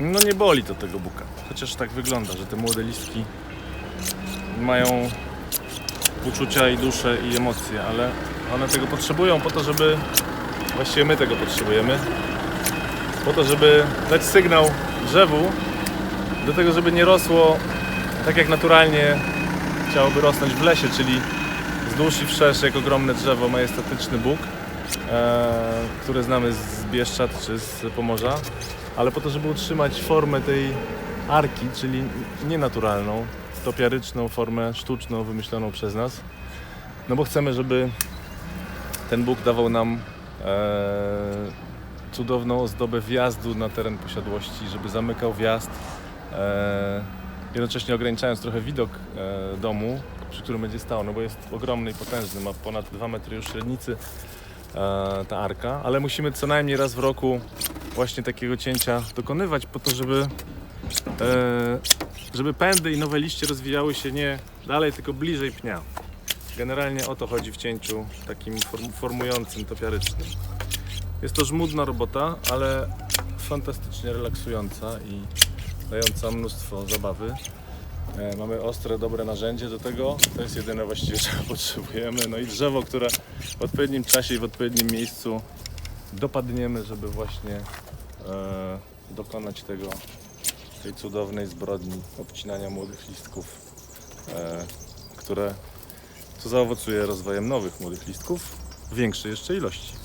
No nie boli to tego buka. Chociaż tak wygląda, że te młode listki mają uczucia i duszę i emocje, ale one tego potrzebują po to, żeby właściwie my tego potrzebujemy. Po to, żeby dać sygnał drzewu do tego, żeby nie rosło tak jak naturalnie chciałoby rosnąć w lesie, czyli wzdłuż i wszerz jak ogromne drzewo majestatyczny bóg, e, które znamy z Bieszczad czy z Pomorza, ale po to, żeby utrzymać formę tej arki, czyli nienaturalną, topiaryczną formę sztuczną, wymyśloną przez nas. No bo chcemy, żeby ten Bóg dawał nam e, cudowną ozdobę wjazdu na teren posiadłości, żeby zamykał wjazd, e, jednocześnie ograniczając trochę widok e, domu, przy którym będzie stał, no bo jest ogromny i potężny, ma ponad 2 metry już średnicy e, ta arka, ale musimy co najmniej raz w roku właśnie takiego cięcia dokonywać po to, żeby e, żeby pędy i nowe liście rozwijały się nie dalej, tylko bliżej pnia. Generalnie o to chodzi w cięciu takim form- formującym, topiarycznym. Jest to żmudna robota, ale fantastycznie relaksująca i dająca mnóstwo zabawy. E, Mamy ostre, dobre narzędzie do tego. To jest jedyne właściwie, czego potrzebujemy. No i drzewo, które w odpowiednim czasie i w odpowiednim miejscu dopadniemy, żeby właśnie e, dokonać tego, tej cudownej zbrodni obcinania młodych listków, e, które co zaowocuje rozwojem nowych młodych listków w większej jeszcze ilości.